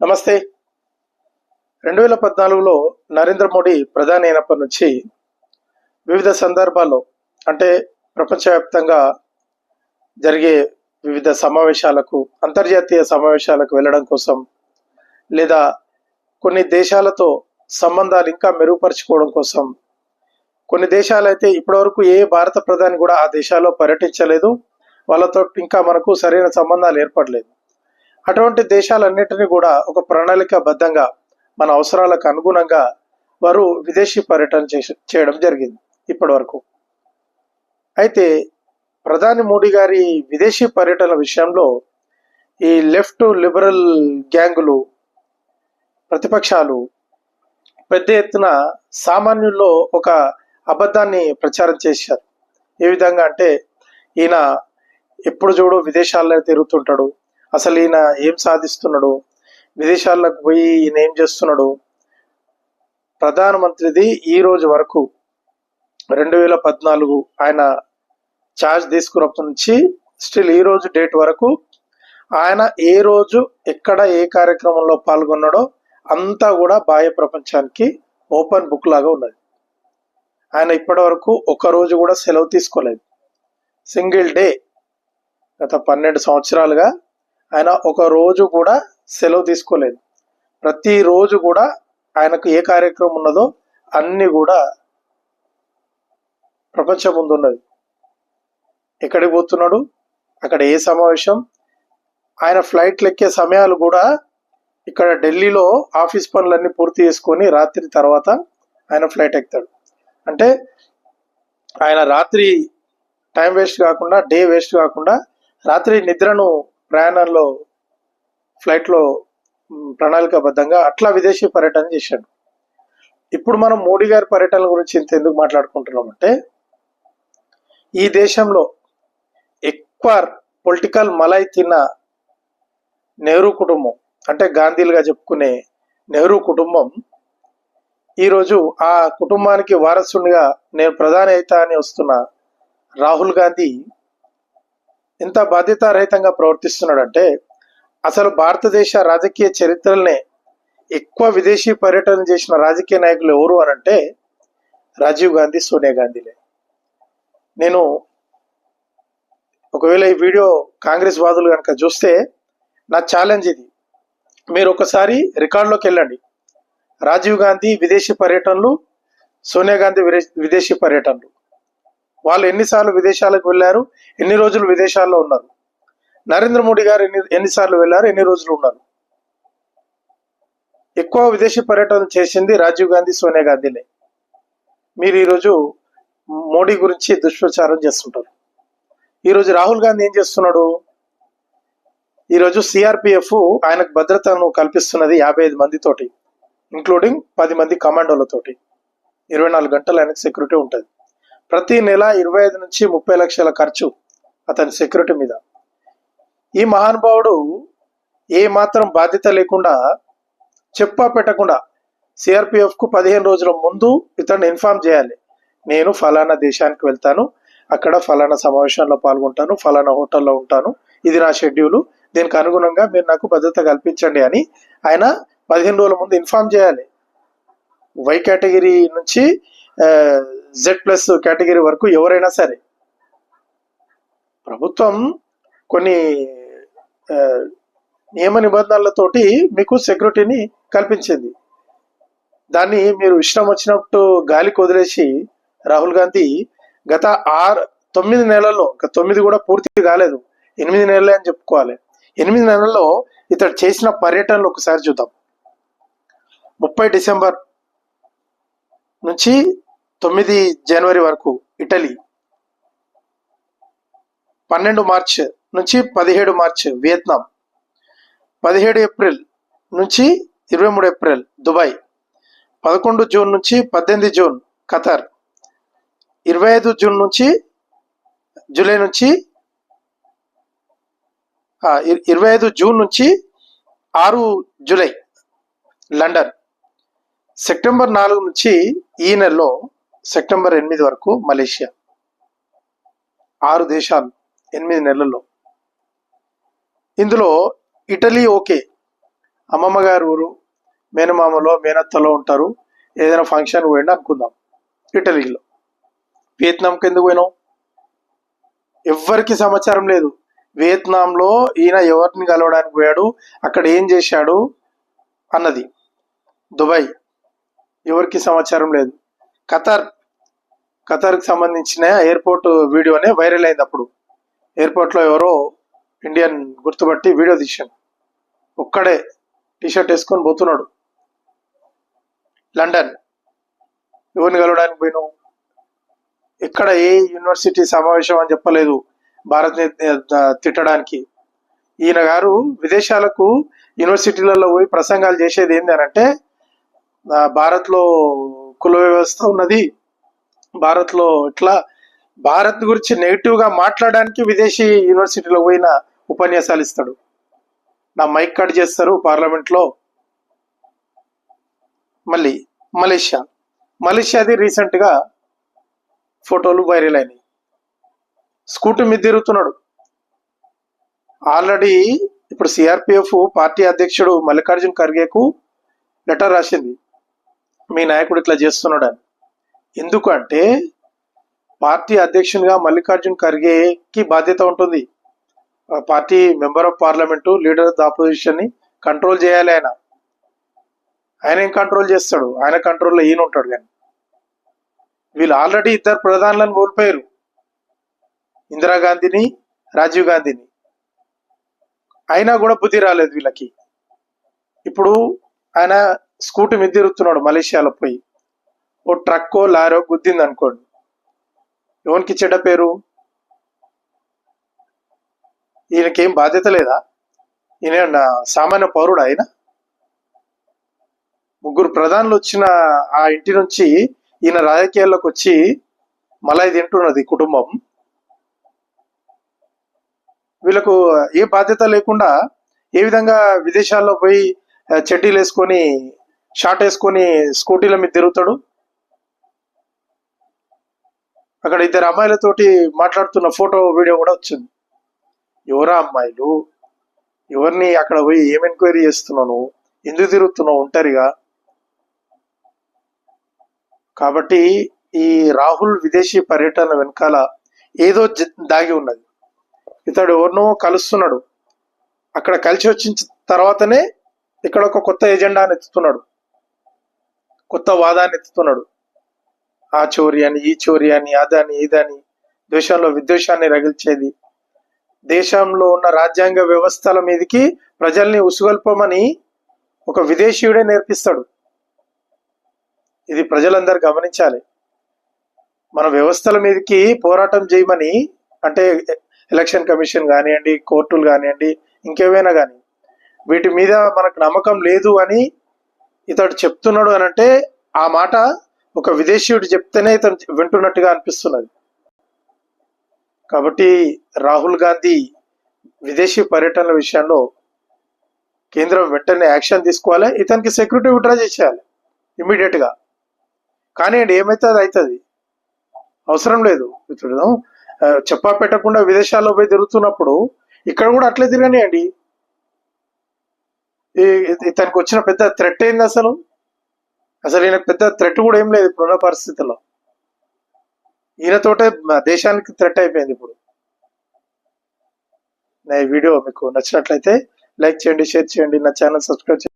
నమస్తే. రెండు వేల పద్నాలుగులో నరేంద్ర మోడీ ప్రధాని అయినప్పటి నుంచి వివిధ సందర్భాల్లో అంటే ప్రపంచవ్యాప్తంగా జరిగే వివిధ సమావేశాలకు అంతర్జాతీయ సమావేశాలకు వెళ్ళడం కోసం లేదా కొన్ని దేశాలతో సంబంధాలు ఇంకా మెరుగుపరుచుకోవడం కోసం కొన్ని దేశాలైతే ఇప్పటివరకు ఏ భారత ప్రధాని కూడా ఆ దేశాల్లో పర్యటించలేదు. వాళ్ళతో ఇంకా మనకు సరైన సంబంధాలు ఏర్పడలేదు. అటువంటి దేశాలన్నింటినీ కూడా ఒక ప్రణాళికాబద్ధంగా మన అవసరాలకు అనుగుణంగా వారు విదేశీ పర్యటన చేసి చేయడం జరిగింది ఇప్పటి వరకు అయితే ప్రధాని మోడీ గారి విదేశీ పర్యటన విషయంలో ఈ లెఫ్ట్ లిబరల్ గ్యాంగులు ప్రతిపక్షాలు పెద్ద ఎత్తున సామాన్యుల్లో ఒక అబద్ధాన్ని ప్రచారం చేశారు. ఏ విధంగా అంటే ఈయన ఎప్పుడు చూడు విదేశాల్లో తిరుగుతుంటాడు అసలు ఈయన ఏం సాధిస్తున్నాడు? విదేశాలకు పోయి ఈయన ఏం చేస్తున్నాడు? ప్రధానమంత్రిది ఈ రోజు వరకు రెండు వేల పద్నాలుగు ఆయన ఛార్జ్ తీసుకున్నప్పటి నుంచి స్టిల్ ఈ రోజు డేట్ వరకు ఆయన ఏ రోజు ఎక్కడ ఏ కార్యక్రమంలో పాల్గొన్నాడో అంతా కూడా బాహ్య ప్రపంచానికి ఓపెన్ బుక్ లాగా ఉన్నది. ఆయన ఇప్పటి వరకు ఒక రోజు కూడా సెలవు తీసుకోలేదు. సింగిల్ డే గత పన్నెండు సంవత్సరాలుగా ఆయన ఒక రోజు కూడా సెలవు తీసుకోలేదు. ప్రతిరోజు కూడా ఆయనకు ఏ కార్యక్రమం ఉన్నదో అన్ని కూడా ప్రపంచం ముందు ఉన్నది. ఎక్కడికి పోతున్నాడు? అక్కడ ఏ సమావేశం? ఆయన ఫ్లైట్లు ఎక్కే సమయాలు కూడా ఇక్కడ ఢిల్లీలో ఆఫీస్ పనులన్నీ పూర్తి చేసుకొని రాత్రి తర్వాత ఆయన ఫ్లైట్ ఎక్కుతాడు. అంటే ఆయన రాత్రి టైం వేస్ట్ కాకుండా డే వేస్ట్ కాకుండా రాత్రి నిద్రను ప్రయాణంలో ఫ్లైట్లో ప్రణాళికాబద్ధంగా అట్లా విదేశీ పర్యటన చేశాడు. ఇప్పుడు మనం మోడీ గారి పర్యటన గురించి ఇంత ఎందుకు మాట్లాడుకుంటున్నామంటే ఈ దేశంలో ఎక్కువ పొలిటికల్ మలై తిన్న నెహ్రూ కుటుంబం అంటే గాంధీలుగా చెప్పుకునే నెహ్రూ కుటుంబం ఈరోజు ఆ కుటుంబానికి వారసునిగా నేను ప్రధాని అవుతా అని వస్తున్న రాహుల్ గాంధీ ఎంత బాధ్యతారహితంగా ప్రవర్తిస్తున్నాడంటే అసలు భారతదేశ రాజకీయ చరిత్రలనే ఎక్కువ విదేశీ పర్యటన చేసిన రాజకీయ నాయకులు ఎవరు అనంటే రాజీవ్ గాంధీ సోనియా గాంధీలే. నేను ఒకవేళ ఈ వీడియో కాంగ్రెస్ వాదులు కనుక చూస్తే నా ఛాలెంజ్ ఇది. మీరు ఒకసారి రికార్డులోకి వెళ్ళండి. రాజీవ్ గాంధీ విదేశీ పర్యటనలు సోనియా గాంధీ విదేశీ పర్యటనలు. వాళ్ళు ఎన్నిసార్లు విదేశాలకు వెళ్ళారు ఎన్ని రోజులు విదేశాల్లో ఉన్నారు? నరేంద్ర మోడీ గారు ఎన్ని ఎన్నిసార్లు వెళ్ళారు ఎన్ని రోజులు ఉన్నారు? ఎక్కువ విదేశీ పర్యటన చేసింది రాజీవ్ గాంధీ సోనియా గాంధీనే. మీరు ఈరోజు మోడీ గురించి దుష్ప్రచారం చేస్తుంటారు. ఈరోజు రాహుల్ గాంధీ ఏం చేస్తున్నాడు? ఈరోజు సిఆర్పిఎఫ్ ఆయనకు భద్రతను కల్పిస్తున్నది యాభై ఐదు మందితోటి ఇంక్లూడింగ్ పది మంది కమాండోలతోటి ఇరవై నాలుగు గంటలు ఆయనకు సెక్యూరిటీ ఉంటుంది. ప్రతి నెల ఇరవై ఐదు నుంచి ముప్పై లక్షల ఖర్చు అతని సెక్యూరిటీ మీద. ఈ మహానుభావుడు ఏ మాత్రం బాధ్యత లేకుండా చెప్పా పెట్టకుండా సిఆర్పిఎఫ్కు పదిహేను రోజుల ముందు ఇతను ఇన్ఫార్మ్ చేయాలి. నేను ఫలానా దేశానికి వెళ్తాను అక్కడ ఫలానా సమావేశంలో పాల్గొంటాను ఫలానా హోటల్లో ఉంటాను. ఇది నా షెడ్యూలు. దీనికి అనుగుణంగా మీరు నాకు భద్రత కల్పించండి అని ఆయన పదిహేను రోజుల ముందు ఇన్ఫార్మ్ చేయాలి. వై కేటగిరీ నుంచి జెడ్ ప్లస్ కేటగిరీ వరకు ఎవరైనా సరే ప్రభుత్వం కొన్ని నియమ నిబంధనలతోటి మీకు సెక్యూరిటీని కల్పించింది. దాన్ని మీరు ఇష్టం వచ్చినట్టు గాలికి వదిలేసి రాహుల్ గాంధీ గత ఆరు తొమ్మిది నెలల్లో ఇంకా తొమ్మిది కూడా పూర్తి కాలేదు. ఎనిమిది నెలలే అని చెప్పుకోవాలి. ఎనిమిది నెలల్లో ఇతడు చేసిన పర్యటనలు ఒకసారి చూద్దాం. ముప్పై డిసెంబర్ నుంచి తొమ్మిది జనవరి వరకు ఇటలీ పన్నెండు మార్చ్ నుంచి పదిహేడు మార్చ్ వియత్నాం పదిహేడు ఏప్రిల్ నుంచి ఇరవై మూడు ఏప్రిల్ దుబాయ్ పదకొండు జూన్ నుంచి పద్దెనిమిది జూన్ ఖతార్ ఇరవై ఐదు జూన్ నుంచి జూలై నుంచి ఇరవై ఐదు జూన్ నుంచి ఆరు జూలై లండన్ సెప్టెంబర్ నాలుగు నుంచి ఈ నెలలో సెప్టెంబర్ ఎనిమిది వరకు మలేషియా. ఆరు దేశాలు ఎనిమిది నెలల్లో. ఇందులో ఇటలీ ఓకే. అమ్మమ్మ గారి ఊరు మేనమామలో మేనత్తలో ఉంటారు. ఏదైనా ఫంక్షన్ పోయినా అనుకుందాం. ఇటలీలో. వియత్నాంకి ఎందుకు పోయినాం ఎవ్వరికి సమాచారం లేదు. వియత్నాంలో ఈయన ఎవరిని కలవడానికి పోయాడు? అక్కడ ఏం చేశాడు? అన్నది. దుబాయ్. ఎవరికి సమాచారం లేదు. ఖతర్ ఖతర్కి సంబంధించిన ఎయిర్పోర్ట్ వీడియోనే వైరల్ అయింది అప్పుడు. ఎయిర్పోర్ట్లో ఎవరో ఇండియన్ గుర్తుపట్టి వీడియో తీశాను ఒక్కడే టీషర్ట్ వేసుకొని పోతున్నాడు. లండన్. ఎవరిని కలవడానికి పోయినావు? ఎక్కడ ఏ యూనివర్సిటీ సమావేశం అని చెప్పలేదు భారత్ తిట్టడానికి. ఈయన గారు విదేశాలకు యూనివర్సిటీలలో పోయి ప్రసంగాలు చేసేది ఏంటి అని అంటే భారత్లో కుల వ్యవస్థ ఉన్నది. భారత్లో ఇట్లా భారత్ గురించి నెగిటివ్గా మాట్లాడడానికి విదేశీ యూనివర్సిటీలో పోయిన ఉపన్యాసాలు ఇస్తాడు. నా మైక్ కట్ చేస్తారు పార్లమెంట్లో. మళ్ళీ మలేషియా. మలేషియాది రీసెంట్గా ఫోటోలు వైరల్ అయినాయి. స్కూటీ మీద తిరుగుతున్నాడు. ఆల్రెడీ ఇప్పుడు సిఆర్పిఎఫ్ పార్టీ అధ్యక్షుడు మల్లికార్జున్ ఖర్గేకు లెటర్ రాసింది. మీ నాయకుడు ఇట్లా చేస్తున్నాడు అని ఎందుకు అంటే పార్టీ అధ్యక్షునిగా మల్లికార్జున్ ఖర్గేకి బాధ్యత ఉంటుంది. Party member of parliament leader of the అపోజిషన్ని control చేయాలి ఆయన. ఆయన ఏం కంట్రోల్ చేస్తాడు? ఆయన కంట్రోల్లో ఈయన ఉంటాడు కానీ. వీళ్ళు ఆల్రెడీ ఇద్దరు ప్రధానులను కోల్పోయారు. ఇందిరాగాంధీని రాజీవ్ గాంధీని. అయినా కూడా బుద్ధి రాలేదు వీళ్ళకి. ఇప్పుడు ఆయన స్కూటీ మీద తిరుగుతున్నాడు మలేషియాలో పోయి. ఓ ట్రక్కో లారో గుద్దింది అనుకోండి. ఎవరికి చెడ్డ పేరు? ఈయనకేం బాధ్యత లేదా? ఈయన సామాన్య పౌరుడు ఆయన? ముగ్గురు ప్రధానులు వచ్చిన ఆ ఇంటి నుంచి ఈయన రాజకీయాల్లోకి వచ్చి మలాయి తింటున్నది కుటుంబం. వీళ్ళకు ఏ బాధ్యత లేకుండా ఏ విధంగా విదేశాల్లో పోయి చెడ్డీలు వేసుకొని షార్ట్ వేసుకొని స్కూటీల మీద తిరుగుతాడు. అక్కడ ఇద్దరు అమ్మాయిలతోటి మాట్లాడుతున్న ఫోటో వీడియో కూడా వచ్చింది. ఎవరా అమ్మాయిలు? ఎవరిని అక్కడ పోయి ఏం ఎంక్వైరీ చేస్తున్నాను ఎందుకు తిరుగుతున్నావు ఒంటరిగా? కాబట్టి ఈ రాహుల్ విదేశీ పర్యటన వెనకాల ఏదో దాగి ఉన్నది. ఇతడు ఎవరినో కలుస్తున్నాడు. అక్కడ కలిసి వచ్చిన తర్వాతనే ఇక్కడ ఒక కొత్త ఎజెండాని ఎత్తుతున్నాడు. కొత్త వాదాన్ని ఎత్తుతున్నాడు. ఆ చోరీ అని ఈ చోరీ అని అదని ఇదని దేశంలో విద్వేషాన్ని రగిల్చేది. దేశంలో ఉన్న రాజ్యాంగ వ్యవస్థల మీదకి ప్రజల్ని ఉసుగొల్పమని ఒక విదేశీయుడే నేర్పిస్తాడు. ఇది ప్రజలందరూ గమనించాలి. మన వ్యవస్థల మీదకి పోరాటం చేయమని అంటే ఎలక్షన్ కమిషన్ కానివ్వండి కోర్టులు కానివ్వండి ఇంకేమైనా కానీ వీటి మీద మనకు నమ్మకం లేదు అని ఇతడు చెప్తున్నాడు అని అంటే ఆ మాట ఒక విదేశీయుడు చెప్తేనే ఇతను వింటున్నట్టుగా అనిపిస్తున్నది. కాబట్టి రాహుల్ గాంధీ విదేశీ పర్యటనల విషయంలో కేంద్రం వెంటనే యాక్షన్ తీసుకోవాలి ఇతనికి సెక్యూరిటీ విడ్రా చేసేయాలి ఇమీడియట్గా. కానీ ఏమైతే అది అవుతుంది అవసరం లేదు ఇప్పుడు చెప్పా పెట్టకుండా విదేశాల్లో పోయి తిరుగుతున్నప్పుడు ఇక్కడ కూడా అట్లే తిరగనియండి. ఈ- ఇతనికి వచ్చిన పెద్ద థ్రెట్ ఏంది అసలు? అసలు ఈయనకు పెద్ద థ్రెట్ కూడా ఏం లేదు ఇప్పుడున్న పరిస్థితుల్లో. ఈయనతోటే దేశానికి థ్రెట్ అయిపోయింది ఇప్పుడు. నా ఈ వీడియో మీకు నచ్చినట్లయితే లైక్ చేయండి షేర్ చేయండి నా ఛానల్ సబ్స్క్రైబ్ చేయండి.